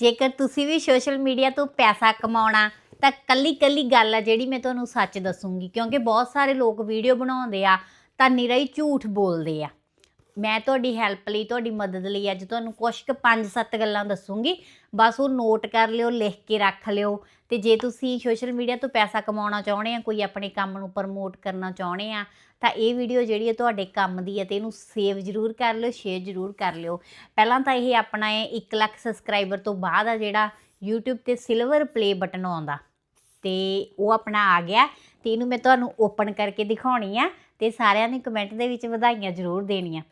ਜੇਕਰ ਤੁਸੀਂ ਵੀ social media ਤੋਂ ਪੈਸਾ ਕਮਾਉਣਾ, ਤਾਂ ਕੱਲੀ ਕੱਲੀ ਗੱਲ ਆ ਜਿਹੜੀ ਮੈਂ ਤੁਹਾਨੂੰ ਸੱਚ ਦੱਸੂੰਗੀ, ਕਿਉਂਕਿ ਬਹੁਤ ਸਾਰੇ ਲੋਕ ਵੀਡੀਓ ਬਣਾਉਂਦੇ ਆ, ਤਾਂ ਨਿਰਾ ਹੀ ਝੂਠ ਬੋਲਦੇ ਆ। ਮੈਂ ਤੁਹਾਡੀ ਹੈਲਪ ਲਈ, ਤੁਹਾਡੀ ਮਦਦ ਲਈ ਅੱਜ ਤੁਹਾਨੂੰ ਕੁਝ ਕੁ ਪੰਜ ਸੱਤ ਗੱਲਾਂ ਦੱਸੂੰਗੀ। ਬਸ ਉਹ ਨੋਟ ਕਰ ਲਿਓ, ਲਿਖ ਕੇ ਰੱਖ ਲਿਓ ਤੇ ਜੇ ਤੁਸੀਂ ਸੋਸ਼ਲ ਮੀਡੀਆ ਤੋਂ ਪੈਸਾ ਕਮਾਉਣਾ ਚਾਹੁੰਦੇ ਆ, ਕੋਈ ਆਪਣੇ ਕੰਮ ਨੂੰ ਪ੍ਰਮੋਟ ਕਰਨਾ ਚਾਹੁੰਦੇ ਆ, ਤਾਂ ਇਹ ਵੀਡੀਓ ਜਿਹੜੀ ਹੈ ਤੁਹਾਡੇ ਕੰਮ ਦੀ ਹੈ ਤੇ ਇਹਨੂੰ ਸੇਵ ਜ਼ਰੂਰ ਕਰ ਲਿਓ ਸ਼ੇਅਰ ਜ਼ਰੂਰ ਕਰ ਲਿਓ। ਪਹਿਲਾਂ ਤਾਂ ਇਹ ਆਪਣਾ ਹੈ 1 ਲੱਖ ਸਬਸਕ੍ਰਾਈਬਰ ਤੋਂ ਬਾਅਦ ਆ ਜਿਹੜਾ YouTube ਤੇ ਸਿਲਵਰ ਪਲੇ ਬਟਨ ਆਉਂਦਾ ਤੇ ਉਹ ਆਪਣਾ ਆ ਗਿਆ ਤੇ ਇਹਨੂੰ ਮੈਂ ਤੁਹਾਨੂੰ ਓਪਨ ਕਰਕੇ ਦਿਖਾਉਣੀ ਆ। ਤੇ ਸਾਰਿਆਂ ਨੇ ਕਮੈਂਟ ਦੇ ਵਿੱਚ ਵਧਾਈਆਂ ਜ਼ਰੂਰ ਦੇਣੀਆਂ।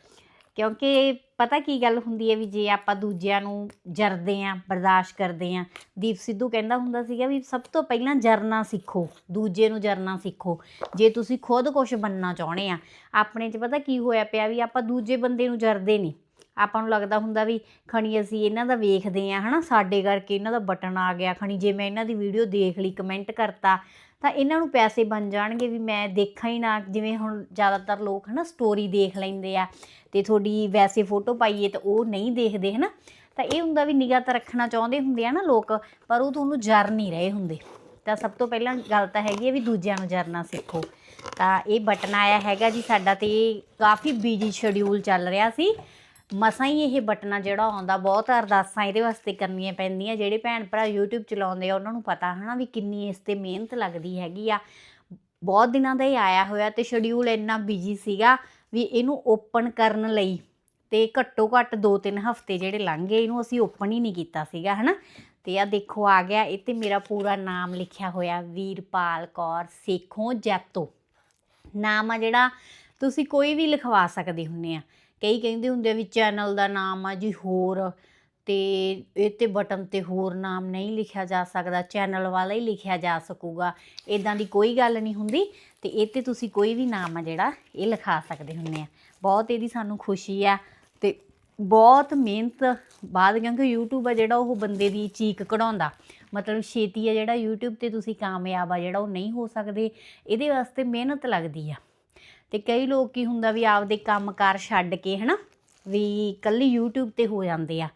ਕਿਉਂਕਿ ਪਤਾ ਕੀ ਗੱਲ ਹੁੰਦੀ ਹੈ ਵੀ ਜੇ ਆਪਾਂ ਦੂਜਿਆਂ ਨੂੰ ਜਰਦੇ ਆਂ ਬਰਦਾਸ਼ਤ ਕਰਦੇ ਆਂ ਦੀਪ ਸਿੱਧੂ ਕਹਿੰਦਾ ਹੁੰਦਾ ਸੀਗਾ ਵੀ ਸਭ ਤੋਂ ਪਹਿਲਾਂ ਜਰਨਾ ਸਿੱਖੋ, ਦੂਜੇ ਨੂੰ ਜਰਨਾ ਸਿੱਖੋ। ਜੇ ਤੁਸੀਂ ਖੁਦ ਕੁਝ ਬੰਨਣਾ ਚਾਹੁੰਦੇ ਆ, ਆਪਣੇ 'ਚ ਪਤਾ ਕੀ ਹੋਇਆ ਪਿਆ ਵੀ ਆਪਾਂ ਦੂਜੇ ਬੰਦੇ ਨੂੰ ਜਰਦੇ ਨਹੀਂ। ਆਪਾਂ ਨੂੰ ਲੱਗਦਾ ਹੁੰਦਾ ਵੀ ਖਣੀ ਅਸੀਂ ਇਹਨਾਂ ਦਾ ਵੇਖਦੇ ਆ ਹਨਾ? ਸਾਡੇ ਕਰਕੇ ਇਹਨਾਂ ਦਾ ਬਟਨ ਆ ਗਿਆ ਖਣੀ। ਜੇ ਮੈਂ ਇਹਨਾਂ ਦੀ ਵੀਡੀਓ ਦੇਖ ਲਈ ਕਮੈਂਟ ਕਰਤਾ, ਤਾਂ ਇਹਨਾਂ ਨੂੰ ਪੈਸੇ ਬਣ ਜਾਣਗੇ ਵੀ ਮੈਂ ਦੇਖਾਂ ਹੀ ਨਾ। ਜਿਵੇਂ ਹੁਣ ਜ਼ਿਆਦਾਤਰ ਲੋਕ, ਹਨਾ ਸਟੋਰੀ ਦੇਖ ਲੈਂਦੇ ਆ ਤੇ ਤੁਹਾਡੀ ਵੈਸੇ ਫੋਟੋ ਪਾਈਏ ਤਾਂ ਉਹ ਨਹੀਂ ਦੇਖਦੇ, ਹਨਾ? ਤਾਂ ਇਹ ਹੁੰਦਾ ਵੀ ਨਿਗਾਹ ਤਾਂ ਰੱਖਣਾ ਚਾਹੁੰਦੇ ਹੁੰਦੇ ਆ ਨਾ ਲੋਕ, ਪਰ ਉਹ ਤੁਹਾਨੂੰ ਜਰ ਨਹੀਂ ਰਹੇ ਹੁੰਦੇ। ਤਾਂ ਸਭ ਤੋਂ ਪਹਿਲਾਂ ਗੱਲ ਤਾਂ ਹੈਗੀ ਹੈ ਵੀ ਦੂਜਿਆਂ ਨੂੰ ਜਰਨਾ ਸਿੱਖੋ। ਤਾਂ ਇਹ ਬਟਨ ਆਇਆ ਹੈਗਾ ਜੀ ਸਾਡਾ ਤੇ ਕਾਫੀ ਬਿਜ਼ੀ ਸ਼ਡਿਊਲ ਚੱਲ ਰਿਹਾ ਸੀ। ਮਸਾਂ ਹੀ ਇਹ ਬਟਨਾ ਜਿਹੜਾ ਆਉਂਦਾ ਬਹੁਤ ਅਰਦਾਸਾਂ ਇਹਦੇ ਵਾਸਤੇ ਕਰਨੀਆਂ ਪੈਂਦੀਆਂ, ਜਿਹੜੇ ਭੈਣ ਭਰਾ YouTube ਚਲਾਉਂਦੇ ਆ, ਉਹਨਾਂ ਨੂੰ ਪਤਾ ਹਨਾ ਵੀ ਕਿੰਨੀ ਇਸ ਤੇ ਮਿਹਨਤ ਲੱਗਦੀ ਹੈਗੀ ਆ। ਬਹੁਤ ਦਿਨਾਂ ਦਾ ਇਹ ਆਇਆ ਹੋਇਆ ਤੇ ਸ਼ਡਿਊਲ ਇੰਨਾ ਬਿਜ਼ੀ ਸੀਗਾ ਵੀ ਇਹਨੂੰ ਓਪਨ ਕਰਨ ਲਈ ਤੇ ਘੱਟੋ ਘੱਟ 2-3 ਹਫ਼ਤੇ ਜਿਹੜੇ ਲੰਘ ਗਏ, ਇਹਨੂੰ ਅਸੀਂ ਓਪਨ ਹੀ ਨਹੀਂ ਕੀਤਾ ਸੀਗਾ ਹਨਾ। ਤੇ ਆ ਦੇਖੋ, ਆ ਗਿਆ ਇਹ ਤੇ ਮੇਰਾ ਪੂਰਾ ਨਾਮ ਲਿਖਿਆ ਹੋਇਆ, ਵੀਰਪਾਲ ਕੌਰ ਸੇਖੋਂ ਜੈਤੋ। ਨਾਮ ਆ ਜਿਹੜਾ ਤੁਸੀਂ ਕੋਈ ਵੀ ਲਿਖਵਾ ਸਕਦੇ ਹੁੰਨੇ ਆ। ਕਈ ਕਹਿੰਦੇ ਹੁੰਦੇ ਆ ਵੀ ਚੈਨਲ ਦਾ ਨਾਮ ਆ ਜੀ ਹੋਰ ਅਤੇ ਇਹ ਤੇ ਬਟਨ ਤੇ ਹੋਰ ਨਾਮ ਨਹੀਂ ਲਿਖਿਆ ਜਾ ਸਕਦਾ, ਚੈਨਲ ਵਾਲਾ ਹੀ ਲਿਖਿਆ ਜਾ ਸਕੂਗਾ। ਇੱਦਾਂ ਦੀ ਕੋਈ ਗੱਲ ਨਹੀਂ ਹੁੰਦੀ ਅਤੇ ਇਹ ਤੇ ਤੁਸੀਂ ਕੋਈ ਵੀ ਨਾਮ ਆ ਜਿਹੜਾ ਇਹ ਲਿਖਾ ਸਕਦੇ ਹੁੰਦੇ ਆ। ਬਹੁਤ ਇਹਦੀ ਸਾਨੂੰ ਖੁਸ਼ੀ ਆ ਅਤੇ ਬਹੁਤ ਮਿਹਨਤ ਬਾਅਦ ਕਿਉਂਕਿ YouTube ਆ ਜਿਹੜਾ ਉਹ ਬੰਦੇ ਦੀ ਚੀਕ ਕਢਾਉਂਦਾ। ਮਤਲਬ ਛੇਤੀ ਆ ਜਿਹੜਾ YouTube ਤੇ ਤੁਸੀਂ ਕਾਮਯਾਬ ਆ ਜਿਹੜਾ ਉਹ ਨਹੀਂ ਹੋ ਸਕਦੇ, ਇਹਦੇ ਵਾਸਤੇ ਮਿਹਨਤ ਲੱਗਦੀ ਆ। ਤੇ ਕਈ ਲੋਕ ਕੀ ਹੁੰਦਾ ਵੀ ਆਪਦੇ ਕੰਮਕਾਰ ਛੱਡ ਕੇ ਹਨਾ, ਵੀ ਕੱਲੀ YouTube ਤੇ ਹੋ ਜਾਂਦੇ ਆ।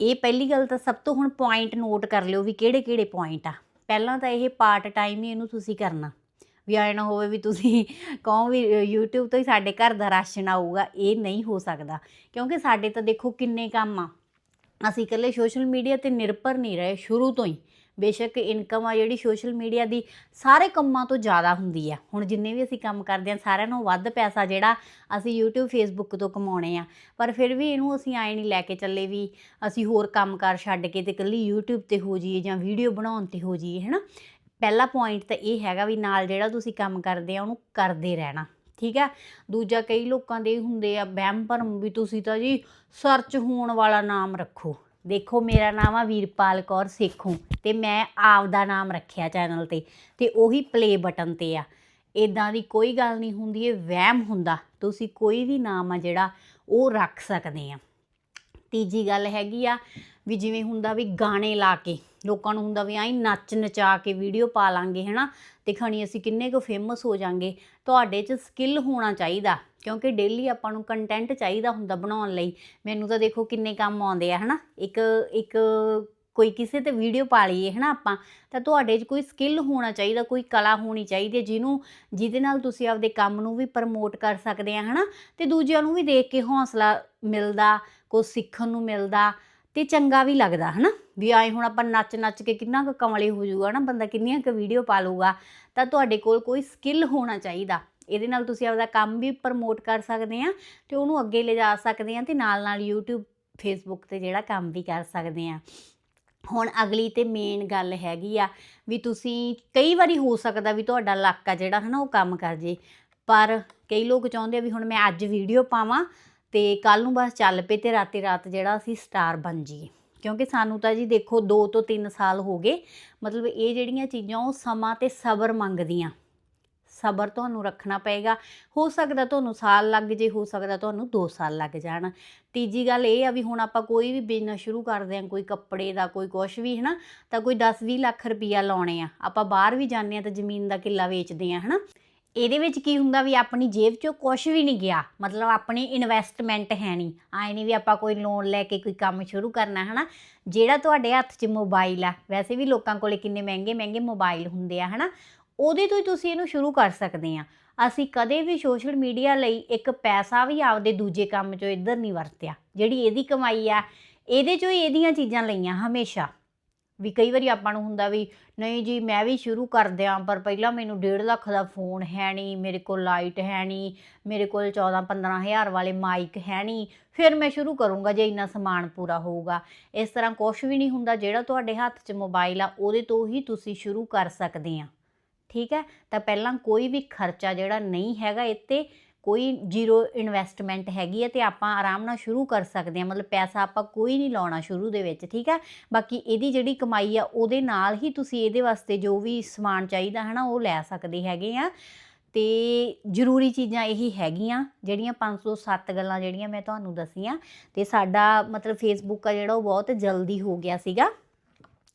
ਇਹ ਪਹਿਲੀ ਗੱਲ ਤਾਂ ਸਭ ਤੋਂ ਹੁਣ ਪੁਆਇੰਟ ਨੋਟ ਕਰ ਲਿਓ ਵੀ ਕਿਹੜੇ ਕਿਹੜੇ ਪੁਆਇੰਟ ਆ। ਪਹਿਲਾਂ ਤਾਂ ਇਹ ਪਾਰਟ ਟਾਈਮ ਹੀ ਇਹਨੂੰ ਤੁਸੀਂ ਕਰਨਾ। ਵੀ ਐ ਨਾ ਹੋਵੇ ਵੀ ਤੁਸੀਂ ਕਹੋ ਵੀ YouTube ਤੋਂ ਹੀ ਸਾਡੇ ਘਰ ਦਾ ਰਾਸ਼ਨ ਆਊਗਾ, ਇਹ ਨਹੀਂ ਹੋ ਸਕਦਾ। ਕਿਉਂਕਿ ਸਾਡੇ ਤਾਂ ਦੇਖੋ ਕਿੰਨੇ ਕੰਮ ਆ। ਅਸੀਂ ਇਕੱਲੇ ਸੋਸ਼ਲ ਮੀਡੀਆ ਤੇ ਨਿਰਭਰ ਨਹੀਂ ਰਹੇ ਸ਼ੁਰੂ ਤੋਂ ਹੀ। ਬੇਸ਼ੱਕ ਇਨਕਮ ਆ ਜਿਹੜੀ ਸੋਸ਼ਲ ਮੀਡੀਆ ਦੀ ਸਾਰੇ ਕੰਮਾਂ ਤੋਂ ਜ਼ਿਆਦਾ ਹੁੰਦੀ ਆ। ਹੁਣ ਜਿੰਨੇ ਵੀ ਅਸੀਂ ਕੰਮ ਕਰਦੇ ਆ ਸਾਰਿਆਂ ਨੂੰ ਵੱਧ ਪੈਸਾ ਜਿਹੜਾ ਅਸੀਂ YouTube, Facebook ਤੋਂ ਕਮਾਉਣੇ ਆ। ਪਰ ਫਿਰ ਵੀ ਇਹਨੂੰ ਅਸੀਂ ਆਏ ਨਹੀਂ ਲੈ ਕੇ ਚੱਲੇ ਵੀ ਅਸੀਂ ਹੋਰ ਕੰਮ ਕੰਮਕਾਰ ਛੱਡ ਕੇ ਤੇ ਇਕੱਲੀ YouTube ਤੇ ਹੋ ਜਾਈਏ ਜਾਂ ਵੀਡੀਓ ਬਣਾਉਣ ਤੇ ਹੋ ਜਾਈਏ, ਹੈਨਾ? ਪਹਿਲਾ ਪੁਆਇੰਟ ਤਾਂ ਇਹ ਹੈਗਾ ਵੀ ਨਾਲ ਜਿਹੜਾ ਤੁਸੀਂ ਕੰਮ ਕਰਦੇ ਆ, ਉਹਨੂੰ ਕਰਦੇ ਰਹਿਣਾ, ਠੀਕ ਹੈ ਦੂਜਾ ਕਈ ਲੋਕਾਂ ਦੇ ਹੁੰਦੇ ਆ ਵਹਿਮ ਭਰਮ ਵੀ ਤੁਸੀਂ ਤਾਂ ਜੀ ਸਰਚ ਹੋਣ ਵਾਲਾ ਨਾਮ ਰੱਖੋ ਦੇਖੋ, ਮੇਰਾ ਨਾਮ ਆ ਵੀਰਪਾਲ ਕੌਰ ਸੇਖੋਂ ਤੇ ਮੈਂ ਆਪ ਦਾ ਨਾਮ ਰੱਖਿਆ ਚੈਨਲ ਤੇ ਤੇ ਉਹੀ ਪਲੇ ਬਟਨ ਤੇ ਆ। ਇਦਾਂ ਦੀ ਕੋਈ ਗੱਲ ਨਹੀਂ ਹੁੰਦੀ, ਇਹ ਵਹਿਮ ਹੁੰਦਾ। ਤੁਸੀਂ ਕੋਈ ਵੀ ਨਾਮ ਆ ਜਿਹੜਾ ਉਹ ਰੱਖ ਸਕਦੇ ਆ। ਤੀਜੀ ਗੱਲ ਹੈਗੀ ਆ ਵੀ ਜਿਵੇਂ ਹੁੰਦਾ ਵੀ ਗਾਣੇ ਲਾ ਕੇ ਲੋਕਾਂ ਨੂੰ ਹੁੰਦਾ ਵੀ ਆਈ ਨੱਚ ਨਚਾ ਕੇ ਵੀਡੀਓ ਪਾ ਲਾਂਗੇ, ਹਨਾ? ਤੇ ਖਣੀ ਅਸੀਂ ਕਿੰਨੇ ਕੁ ਫੇਮਸ ਹੋ ਜਾਾਂਗੇ। ਤੁਹਾਡੇ 'ਚ ਸਕਿੱਲ ਹੋਣਾ ਚਾਹੀਦਾ, ਕਿਉਂਕਿ ਡੇਲੀ ਆਪਾਂ ਨੂੰ ਕੰਟੈਂਟ ਚਾਹੀਦਾ ਹੁੰਦਾ ਬਣਾਉਣ ਲਈ। ਮੈਨੂੰ ਤਾਂ ਦੇਖੋ ਕਿੰਨੇ ਕੰਮ ਆਉਂਦੇ ਆ, ਹਨਾ? ਇੱਕ ਇੱਕ ਕੋਈ ਕਿਸੇ ਤੇ ਵੀਡੀਓ ਪਾ ਲਈਏ, ਹਨਾ ਆਪਾਂ? ਤਾਂ ਤੁਹਾਡੇ 'ਚ ਕੋਈ ਸਕਿੱਲ ਹੋਣਾ ਚਾਹੀਦਾ, ਕੋਈ ਕਲਾ ਹੋਣੀ ਚਾਹੀਦੀ ਹੈ, ਜਿਹਨੂੰ, ਜਿਹਦੇ ਨਾਲ ਤੁਸੀਂ ਆਪਦੇ ਕੰਮ ਨੂੰ ਵੀ ਪ੍ਰਮੋਟ ਕਰ ਸਕਦੇ ਆ, ਹਨਾ? ਤੇ ਦੂਜਿਆਂ ਨੂੰ ਵੀ ਦੇਖ ਕੇ ਹੌਸਲਾ ਮਿਲਦਾ ਕੁਝ ਸਿੱਖਣ ਨੂੰ ਮਿਲਦਾ। ਤੇ ਚੰਗਾ ਵੀ ਲੱਗਦਾ, ਹਨਾ? ਵੀ ਆਏ ਹੁਣ ਆਪਾਂ ਨੱਚ ਨੱਚ ਕੇ ਕਿੰਨਾ ਕੁ ਕਮਲੇ ਹੋ ਜਾਊਗਾ ਨਾ ਬੰਦਾ ਕਿੰਨੀਆਂ ਕੁ ਵੀਡੀਓ ਪਾ ਲੂਗਾ ਤਾਂ ਤੁਹਾਡੇ ਕੋਲ ਕੋਈ ਸਕਿੱਲ ਹੋਣਾ ਚਾਹੀਦਾ। ਇਹਦੇ ਨਾਲ ਤੁਸੀਂ ਆਪਦਾ ਕੰਮ ਵੀ ਪ੍ਰਮੋਟ ਕਰ ਸਕਦੇ ਆ ਤੇ ਉਹਨੂੰ ਅੱਗੇ ਲਿਜਾ ਸਕਦੇ ਆ ਤੇ ਨਾਲ ਨਾਲ YouTube, Facebook ਤੇ ਜਿਹੜਾ ਕੰਮ ਵੀ ਕਰ ਸਕਦੇ ਆ। ਹੁਣ ਅਗਲੀ ਤੇ ਮੇਨ ਗੱਲ ਹੈਗੀ ਆ ਵੀ ਤੁਸੀਂ ਕਈ ਵਾਰੀ ਹੋ ਸਕਦਾ ਵੀ ਤੁਹਾਡਾ ਇਲਾਕਾ ਆ ਜਿਹੜਾ, ਹਨਾ, ਉਹ ਕੰਮ ਕਰ ਜੇ। ਪਰ ਕਈ ਲੋਕ ਚਾਹੁੰਦੇ ਆ ਵੀ ਹੁਣ ਮੈਂ ਅੱਜ ਵੀਡੀਓ ਪਾਵਾਂ ਤੇ ਕੱਲ ਨੂੰ ਬਸ ਚੱਲ ਪਏ ਤੇ ਰਾਤੇ ਰਾਤ ਜਿਹੜਾ ਅਸੀਂ ਸਟਾਰ ਬਣ ਜਾਈਏ। ਕਿਉਂਕਿ ਸਾਨੂੰ ਤਾਂ ਜੀ ਦੇਖੋ 2 ਤੋਂ 3 ਸਾਲ ਹੋ ਗਏ, ਮਤਲਬ ਇਹ ਜਿਹੜੀਆਂ ਚੀਜ਼ਾਂ ਉਹ ਸਮਾਂ ਤੇ ਸਬਰ ਮੰਗਦੀਆਂ। ਸਬਰ ਤੁਹਾਨੂੰ ਰੱਖਣਾ ਪਏਗਾ। ਹੋ ਸਕਦਾ ਤੁਹਾਨੂੰ ਸਾਲ ਲੱਗ ਜੇ, ਹੋ ਸਕਦਾ ਤੁਹਾਨੂੰ 2 ਸਾਲ ਲੱਗ ਜਾਣ। ਤੀਜੀ ਗੱਲ ਇਹ ਆ ਵੀ ਹੁਣ ਆਪਾਂ ਕੋਈ ਵੀ ਬਿਜ਼ਨਸ ਸ਼ੁਰੂ ਕਰਦੇ ਆਂ ਕੋਈ ਕੱਪੜੇ ਦਾ, ਕੋਈ ਕੁਛ ਵੀ, ਹਨਾ, ਤਾਂ ਕੋਈ 10-20 ਲੱਖ ਰੁਪਈਆ ਲਾਉਣੇ ਆ। ਆਪਾਂ ਬਾਹਰ ਵੀ ਜਾਂਦੇ ਆ ਤਾਂ ਜ਼ਮੀਨ ਦਾ ਕਿੱਲਾ ਵੇਚਦੇ ਆ ਹਨਾ। ਇਹਦੇ ਵਿੱਚ ਕੀ ਹੁੰਦਾ ਵੀ ਆਪਣੀ ਜੇਬ 'ਚੋਂ ਕੁਝ ਵੀ ਨਹੀਂ ਗਿਆ, ਮਤਲਬ ਆਪਣੀ ਇਨਵੈਸਟਮੈਂਟ ਹੈ ਨਹੀਂ। ਆਏ ਨਹੀਂ ਵੀ ਆਪਾਂ ਕੋਈ ਲੋਨ ਲੈ ਕੇ ਕੋਈ ਕੰਮ ਸ਼ੁਰੂ ਕਰਨਾ, ਹਨਾ? ਜਿਹੜਾ ਤੁਹਾਡੇ ਹੱਥ 'ਚ ਮੋਬਾਈਲ ਆ, ਵੈਸੇ ਵੀ ਲੋਕਾਂ ਕੋਲੇ ਕਿੰਨੇ ਮਹਿੰਗੇ ਮਹਿੰਗੇ ਮੋਬਾਈਲ ਹੁੰਦੇ ਆ, ਹਨਾ? ਉਹਦੇ ਤੋਂ ਹੀ ਤੁਸੀਂ ਇਹਨੂੰ ਸ਼ੁਰੂ ਕਰ ਸਕਦੇ ਆ। ਅਸੀਂ ਕਦੇ ਵੀ ਸੋਸ਼ਲ ਮੀਡੀਆ ਲਈ ਇੱਕ ਪੈਸਾ ਵੀ ਆਪਦੇ ਦੂਜੇ ਕੰਮ 'ਚੋਂ ਇੱਧਰ ਨਹੀਂ ਵਰਤਿਆ, ਜਿਹੜੀ ਇਹਦੀ ਕਮਾਈ ਆ, ਇਹਦੇ 'ਚੋਂ ਹੀ ਇਹਦੀਆਂ ਚੀਜ਼ਾਂ ਲਈਆਂ ਹਮੇਸ਼ਾ। ਵੀ ਕਈ ਵਾਰੀ ਆਪਾਂ ਨੂੰ ਹੁੰਦਾ ਵੀ ਨਹੀਂ ਜੀ, ਮੈਂ ਵੀ ਸ਼ੁਰੂ ਕਰ ਦਿਆਂ ਪਰ ਪਹਿਲਾਂ ਮੈਨੂੰ 1.5 ਲੱਖ ਦਾ ਫੋਨ ਹੈ ਨਹੀਂ ਮੇਰੇ ਕੋਲ ਲਾਈਟ ਹੈ ਨਹੀਂ ਮੇਰੇ ਕੋਲ 14 15 ਹਜ਼ਾਰ ਵਾਲੇ ਮਾਈਕ ਹੈ ਨਹੀਂ ਫਿਰ ਮੈਂ ਸ਼ੁਰੂ ਕਰੂੰਗਾ ਜੇ ਇੰਨਾ ਸਮਾਨ ਪੂਰਾ ਹੋਊਗਾ। ਇਸ ਤਰ੍ਹਾਂ ਕੁਝ ਵੀ ਨਹੀਂ ਹੁੰਦਾ, ਜਿਹੜਾ ਤੁਹਾਡੇ ਹੱਥ 'ਚ ਮੋਬਾਈਲ ਆ, ਉਹਦੇ ਤੋਂ ਹੀ ਤੁਸੀਂ ਸ਼ੁਰੂ ਕਰ ਸਕਦੇ ਆ। ਠੀਕ ਹੈ? ਤਾਂ ਪਹਿਲਾਂ ਕੋਈ ਵੀ ਖਰਚਾ ਜਿਹੜਾ ਨਹੀਂ ਹੈਗਾ ਇੱਥੇ ਕੋਈ ਜ਼ੀਰੋ ਇਨਵੈਸਟਮੈਂਟ ਹੈਗੀ ਹੈ ਤੇ ਆਪਾਂ ਆਰਾਮ ਨਾਲ ਸ਼ੁਰੂ ਕਰ ਸਕਦੇ ਹਾਂ, ਮਤਲਬ ਪੈਸਾ ਆਪਾਂ ਕੋਈ ਨਹੀਂ ਲਾਉਣਾ ਸ਼ੁਰੂ ਦੇ ਵਿੱਚ, ਠੀਕ ਹੈ? ਬਾਕੀ ਇਹਦੀ ਜਿਹੜੀ ਕਮਾਈ ਆ, ਉਹਦੇ ਨਾਲ ਹੀ ਤੁਸੀਂ ਇਹਦੇ ਵਾਸਤੇ ਜੋ ਵੀ ਸਮਾਨ ਚਾਹੀਦਾ ਹੈ ਨਾ ਉਹ ਲੈ ਸਕਦੇ ਹੈਗੇ ਆ। ਤੇ ਜ਼ਰੂਰੀ ਚੀਜ਼ਾਂ ਇਹੀ ਹੈਗੀਆਂ, ਜਿਹੜੀਆਂ 507 ਗੱਲਾਂ ਜਿਹੜੀਆਂ ਮੈਂ ਤੁਹਾਨੂੰ ਦਸੀਆਂ। ਤੇ ਸਾਡਾ ਮਤਲਬ ਫੇਸਬੁੱਕ ਆ ਜਿਹੜਾ, ਉਹ ਬਹੁਤ ਜਲਦੀ ਹੋ ਗਿਆ ਸੀਗਾ।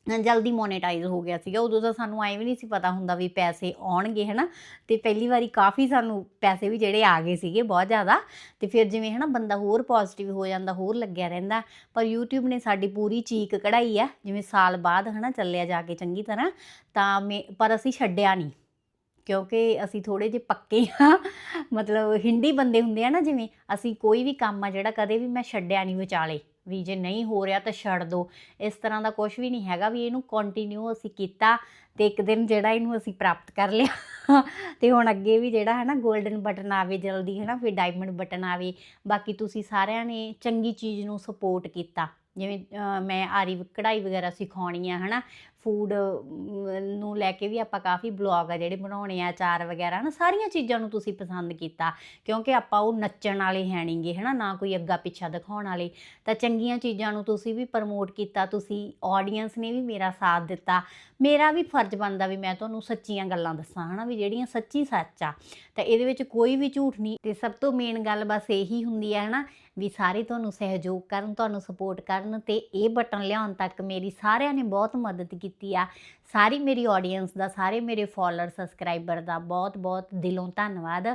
ਜਲਦੀ ਮੋਨੇਟਾਈਜ਼ ਹੋ ਗਿਆ ਸੀਗਾ, ਉਦੋਂ ਤਾਂ ਸਾਨੂੰ ਐਂ ਵੀ ਨਹੀਂ ਸੀ ਪਤਾ ਹੁੰਦਾ ਵੀ ਪੈਸੇ ਆਉਣਗੇ, ਹਨਾ? ਤੇ ਪਹਿਲੀ ਵਾਰੀ ਕਾਫੀ ਸਾਨੂੰ ਪੈਸੇ ਵੀ ਜਿਹੜੇ ਆ ਗਏ ਸੀਗੇ ਬਹੁਤ ਜ਼ਿਆਦਾ, ਤੇ ਫਿਰ ਜਿਵੇਂ, ਹਨਾ, ਬੰਦਾ ਹੋਰ ਪੋਜ਼ਿਟਿਵ ਹੋ ਜਾਂਦਾ, ਹੋਰ ਲੱਗਿਆ ਰਹਿੰਦਾ, ਪਰ YouTube ਨੇ ਸਾਡੀ ਪੂਰੀ ਚੀਕ ਕਢਾਈ ਆ, ਜਿਵੇਂ ਸਾਲ ਬਾਅਦ, ਹਨਾ, ਚੱਲਿਆ ਜਾ ਕੇ ਚੰਗੀ ਤਰ੍ਹਾਂ, ਤਾਂ ਮੈਂ, ਪਰ ਅਸੀਂ ਛੱਡਿਆ ਨਹੀਂ, ਕਿਉਂਕਿ ਅਸੀਂ ਥੋੜੇ ਜਿਹੇ ਪੱਕੇ ਆ, ਮਤਲਬ ਹਿੰਦੀ ਬੰਦੇ ਹੁੰਦੇ ਆ ਨਾ, ਜਿਵੇਂ, ਅਸੀਂ ਕੋਈ ਵੀ ਕੰਮ ਆ ਜਿਹੜਾ ਕਦੇ ਵੀ ਮੈਂ ਛੱਡਿਆ ਨਹੀਂ ਵਿਚਾਲੇ। ਵੀ ਜੇ ਨਹੀਂ ਹੋ ਰਿਹਾ ਤਾਂ ਛੱਡ ਦੋ। ਇਸ ਤਰ੍ਹਾਂ ਦਾ ਕੁਝ ਵੀ ਨਹੀਂ ਹੈਗਾ ਵੀ ਇਹਨੂੰ ਕੰਟੀਨਿਊ ਅਸੀਂ ਕੀਤਾ ਤੇ ਇੱਕ ਦਿਨ ਜਿਹੜਾ ਇਹਨੂੰ ਅਸੀਂ ਪ੍ਰਾਪਤ ਕਰ ਲਿਆ। ਤੇ ਹੁਣ ਅੱਗੇ ਵੀ ਜਿਹੜਾ ਹੈ ਨਾ 골ਡਨ ਬਟਨ ਆਵੇ, ਜਲਦੀ ਹੈ ਨਾ ਫਿਰ ਡਾਇਮੰਡ ਬਟਨ ਆਵੇ। ਬਾਕੀ ਤੁਸੀਂ ਸਾਰਿਆਂ ਨੇ ਚੰਗੀ ਚੀਜ਼ ਨੂੰ ਸਪੋਰਟ ਕੀਤਾ। ਜਿਵੇਂ ਮੈਂ ਆਰੀ ਕਢਾਈ ਵਗੈਰਾ ਸਿਖਾਉਣੀ ਆ ਹਨਾ। ਫੂਡ ਨੂੰ ਲੈ ਕੇ ਵੀ ਆਪਾਂ ਕਾਫੀ ਬਲੌਗ ਆ ਜਿਹੜੇ ਬਣਾਉਣੇ ਆ ਚਾਰ ਵਗੈਰਾ ਨਾ ਸਾਰੀਆਂ ਚੀਜ਼ਾਂ ਨੂੰ ਤੁਸੀਂ ਪਸੰਦ ਕੀਤਾ, ਕਿਉਂਕਿ ਆਪਾਂ ਉਹ ਨੱਚਣ ਵਾਲੇ ਹੈ ਨਹੀਂਗੇ ਹਨਾ, ਨਾ ਕੋਈ ਅੱਗਾ ਪਿੱਛਾ ਦਿਖਾਉਣ ਵਾਲੇ, ਤਾਂ ਚੰਗੀਆਂ ਚੀਜ਼ਾਂ ਨੂੰ ਤੁਸੀਂ ਵੀ ਪ੍ਰਮੋਟ ਕੀਤਾ, ਤੁਸੀਂ ਆਡੀਅנס ਨੇ ਵੀ ਮੇਰਾ ਸਾਥ ਦਿੱਤਾ, ਮੇਰਾ ਵੀ ਫਰਜ਼ ਬਣਦਾ ਵੀ ਮੈਂ ਤੁਹਾਨੂੰ ਸੱਚੀਆਂ ਗੱਲਾਂ ਦੱਸਾਂ, ਹਨਾ, ਵੀ ਜਿਹੜੀਆਂ ਸੱਚੀ ਸੱਚ ਆ, ਤਾਂ ਇਹਦੇ ਵਿੱਚ ਕੋਈ ਵੀ ਝੂਠ ਨਹੀਂ, ਤੇ ਸਭ ਤੋਂ ਮੇਨ ਗੱਲ ਬਸ ਇਹੀ ਹੁੰਦੀ ਹੈ ਹਨਾ, ਵੀ ਸਾਰੇ ਤੁਹਾਨੂੰ ਸਹਿਯੋਗ ਕਰਨ, ਤੁਹਾਨੂੰ ਸਪੋਰਟ ਕਰਨ, ਤੇ ਇਹ ਬਟਨ ਲਿਆਉਣ ਤੱਕ ਮੇਰੀ ਸਾਰਿਆਂ ਨੇ ਬਹੁਤ ਮਦਦ ਕੀਤੀ। ਕੀਤੀ ਆ। ਸਾਰੀ ਮੇਰੀ ਆਡੀਅנס ਦਾ, ਸਾਰੇ ਮੇਰੇ ਫਾਲੋਅਰ ਸਬਸਕ੍ਰਾਈਬਰ ਦਾ ਬਹੁਤ ਬਹੁਤ ਦਿਲੋਂ ਧੰਨਵਾਦ।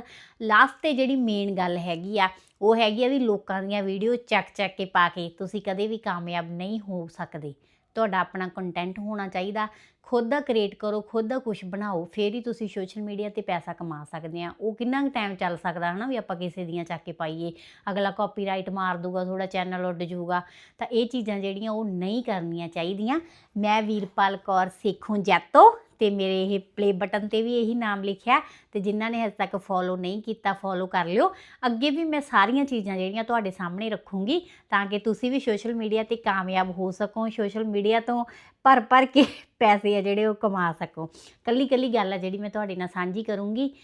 ਲਾਸਟ ਤੇ ਜਿਹੜੀ ਮੇਨ ਗੱਲ ਹੈਗੀ ਆ, ਉਹ ਹੈਗੀ ਆ ਵੀ ਲੋਕਾਂ ਦੀਆਂ ਵੀਡੀਓ ਚੱਕ ਚੱਕ ਕੇ ਪਾ ਕੇ ਤੁਸੀਂ ਕਦੇ ਵੀ ਕਾਮਯਾਬ ਨਹੀਂ ਹੋ ਸਕਦੇ। ਤੁਹਾਡਾ ਆਪਣਾ ਕੰਟੈਂਟ ਹੋਣਾ ਚਾਹੀਦਾ। ਖੁਦ ਦਾ ਕ੍ਰੀਏਟ ਕਰੋ, ਖੁਦ ਦਾ ਕੁਝ ਬਣਾਓ, ਫੇਰ ਹੀ ਤੁਸੀਂ ਸੋਸ਼ਲ ਮੀਡੀਆ ਤੇ ਪੈਸਾ ਕਮਾ ਸਕਦੇ ਆ। ਉਹ ਕਿੰਨਾ ਕੁ ਟਾਈਮ ਚੱਲ ਸਕਦਾ ਹਨਾ ਵੀ ਆਪਾਂ ਕਿਸੇ ਦੀਆਂ ਚੱਕ ਕੇ ਪਾਈਏ। ਅਗਲਾ ਕਾਪੀਰਾਈਟ ਮਾਰ ਦੂਗਾ ਥੋੜਾ ਚੈਨਲ ਉੱਡ ਜਾਊਗਾ। ਤਾਂ ਇਹ ਚੀਜ਼ਾਂ ਜਿਹੜੀਆਂ ਉਹ ਨਹੀਂ ਕਰਨੀਆਂ ਚਾਹੀਦੀਆਂ। ਮੈਂ ਵੀਰਪਾਲ ਕੌਰ, ਸੇਖੋਂ ਜੈਤੋ ਤੇ ਮੇਰੇ ਇਹ ਪਲੇ ਬਟਨ ਤੇ ਵੀ ਇਹੀ ਨਾਮ ਲਿਖਿਆ ਤੇ ਜਿਨ੍ਹਾਂ ਨੇ ਹਜੇ ਤੱਕ ਫੋਲੋ ਨਹੀਂ ਕੀਤਾ ਫੋਲੋ ਕਰ ਲਿਓ। ਅੱਗੇ ਵੀ ਮੈਂ ਸਾਰੀਆਂ ਚੀਜ਼ਾਂ ਜਿਹੜੀਆਂ ਤੁਹਾਡੇ ਸਾਹਮਣੇ ਰੱਖੂੰਗੀ ਤਾਂ ਕਿ ਤੁਸੀਂ ਵੀ ਸੋਸ਼ਲ ਮੀਡੀਆ ਤੇ ਕਾਮਯਾਬ ਹੋ ਸਕੋ। ਸੋਸ਼ਲ ਮੀਡੀਆ ਤੋਂ ਭਰ ਭਰ ਕੇ ਪੈਸੇ ਆ ਜਿਹੜੇ ਉਹ ਕਮਾ ਸਕੋ। ਕੱਲੀ ਕੱਲੀ ਗੱਲ ਆ ਜਿਹੜੀ ਮੈਂ ਤੁਹਾਡੇ ਨਾਲ ਸਾਂਝੀ ਕਰੂੰਗੀ।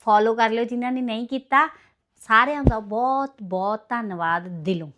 ਫੋਲੋ ਕਰ ਲਿਓ ਜਿਨ੍ਹਾਂ ਨੇ ਨਹੀਂ ਕੀਤਾ। ਸਾਰਿਆਂ ਦਾ ਬਹੁਤ ਬਹੁਤ ਧੰਨਵਾਦ ਦਿਲੋਂ।